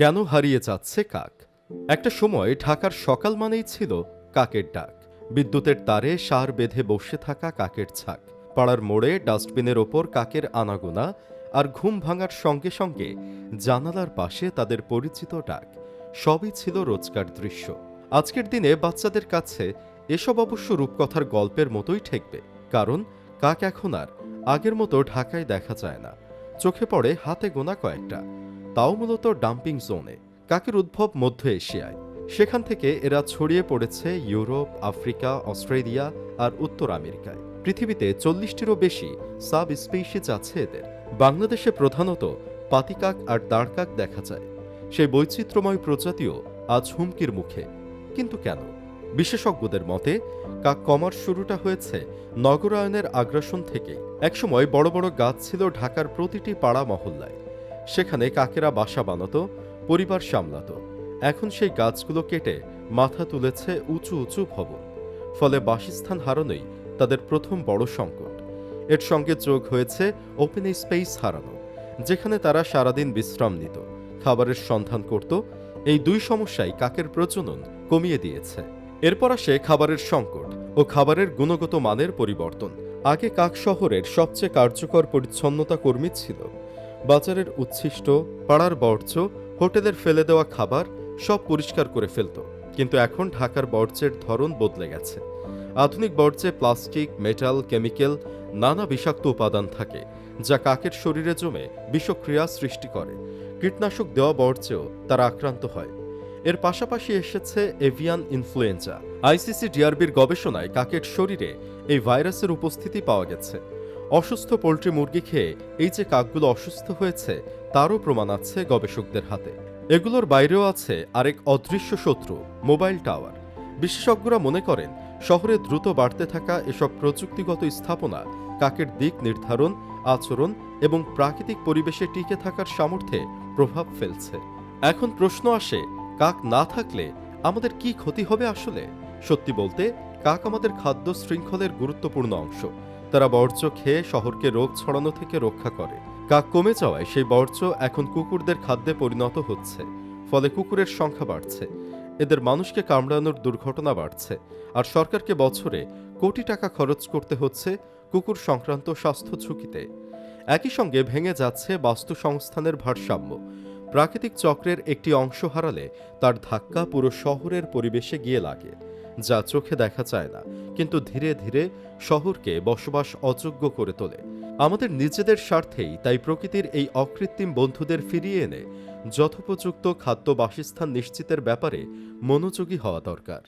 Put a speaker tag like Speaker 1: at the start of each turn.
Speaker 1: কেন হারিয়ে যাচ্ছে কাক? একটা সময় ঢাকার সকাল মানেই ছিল কাকের ডাক। বিদ্যুতের তারে সার বেঁধে বসে থাকা কাকের ছাক। পাড়ার মোড়ে ডাস্টবিনের ওপর কাকের আনাগোনা আর ঘুম ভাঙার সঙ্গে সঙ্গে জানালার পাশে তাদের পরিচিত ডাক। সবই ছিল রোজকার দৃশ্য। আজকের দিনে বাচ্চাদের কাছে এসব অবশ্য রূপকথার গল্পের মতোই ঠেকবে, কারণ কাক এখন আর আগের মতো ঢাকায় দেখা যায় না। চোখে পড়ে হাতে গোনা কয়েকটা। তাও মূলত ডাম্পিং জোনে, কাকের উদ্ভব মধ্য এশিয়ায়। সেখান থেকে এরা ছড়িয়ে পড়েছে ইউরোপ, আফ্রিকা, অস্ট্রেলিয়া আর উত্তর আমেরিকায়। পৃথিবীতে চল্লিশটিরও বেশি সাব স্পিসিজ আছে এদের। বাংলাদেশে প্রধানত পাতিকাক আর দাঁড়কাক দেখা যায়। সেই বৈচিত্র্যময় প্রজাতিও আজ হুমকির মুখে। কিন্তু কেন? বিশেষজ্ঞদের মতে, কাক কমার শুরুটা হয়েছে নগরায়নের আগ্রাসন থেকেই। একসময় বড় বড় গাছ ছিল ঢাকার প্রতিটি পাড়া মহল্লায়। সেখানে কাকেরা বাসা বানাতো, পরিবার সামলাতো। এখন সেই গাছগুলো কেটে মাথা তুলেছে উঁচু উঁচু ভবন। ফলে বাসস্থান হারানোই তাদের প্রথম বড় সংকট। এর সঙ্গে যোগ হয়েছে ওপেন স্পেস হারানো, যেখানে তারা সারাদিন বিশ্রাম নিত, খাবারের সন্ধান করত। এই দুই সমস্যাই কাকের প্রজনন কমিয়ে দিয়েছে। এরপর আসে খাবারের সংকট ও খাবারের গুণগত মানের পরিবর্তন। আগে কাক শহরের সবচেয়ে কার্যকর পরিচ্ছন্নতা কর্মী ছিল। বাজারের উচ্ছিষ্ট, পাড়ার বর্জ্য, হোটেলের ফেলে দেওয়া খাবার সব পরিষ্কার করে ফেলত। কিন্তু এখন ঢাকার বর্জ্যের ধরন বদলে গেছে। আধুনিক বর্জ্যে প্লাস্টিক, মেটাল, কেমিক্যাল, নানা বিষাক্ত উপাদান থাকে, যা কাকের শরীরে জমে বিষক্রিয়া সৃষ্টি করে। কীটনাশক দেওয়া বর্জ্যেও তারা আক্রান্ত হয়। এর পাশাপাশি এসেছে এভিয়ান ইনফ্লুয়েঞ্জা। আইসিসি ডিআরবির গবেষণায় কাকের শরীরে এই ভাইরাসের উপস্থিতি পাওয়া গেছে। অসুস্থ পোলট্রি মুরগি খেয়ে এই যে কাকগুলো অসুস্থ হয়েছে, তারও প্রমাণ আছে গবেষকদের হাতে। এগুলোর বাইরেও আছে আরেক অদৃশ্য শত্রু, মোবাইল টাওয়ার। বিশেষজ্ঞরা মনে করেন, শহরে দ্রুত বাড়তে থাকা এসব প্রযুক্তিগত স্থাপনা কাকের দিক নির্ধারণ, আচরণ এবং প্রাকৃতিক পরিবেশে টিকে থাকার সামর্থ্যে প্রভাব ফেলছে। এখন প্রশ্ন আসে, কাক না থাকলে আমাদের কি ক্ষতি হবে আসলে? সত্যি বলতে, কাক আমাদের খাদ্য শৃঙ্খলের গুরুত্বপূর্ণ অংশ। তারা বর্জ্য খেয়ে শহরকে রোগ ছড়ানো থেকে রক্ষা করে। কাক কমে যাওয়ায় সেই বর্জ্য এখন কুকুরদের খাদ্যে পরিণত হচ্ছে, ফলে কুকুরের সংখ্যা বাড়ছে। এদের মানুষকে কামড়ানোর দুর্ঘটনা বাড়ছে, আর সরকারকে বছরে কোটি টাকা খরচ করতে হচ্ছে কুকুর সংক্রান্ত স্বাস্থ্য ঝুঁকিতে। একই সঙ্গে ভেঙে যাচ্ছে বাস্তু সংস্থানের ভারসাম্য। প্রাকৃতিক চক্রের একটি অংশ হারালে তার ধাক্কা পুরো শহরের পরিবেশে গিয়ে লাগে। যা চোখে দেখা যায় না, কিন্তু ধীরে ধীরে শহরকে বসবাস অযোগ্য করে তোলে। আমাদের নিজেদের স্বার্থেই তাই প্রকৃতির এই অকৃত্রিম বন্ধুদের ফিরিয়ে এনে যথোপযুক্ত খাদ্য বাসস্থান নিশ্চিতের ব্যাপারে মনোযোগী হওয়া দরকার।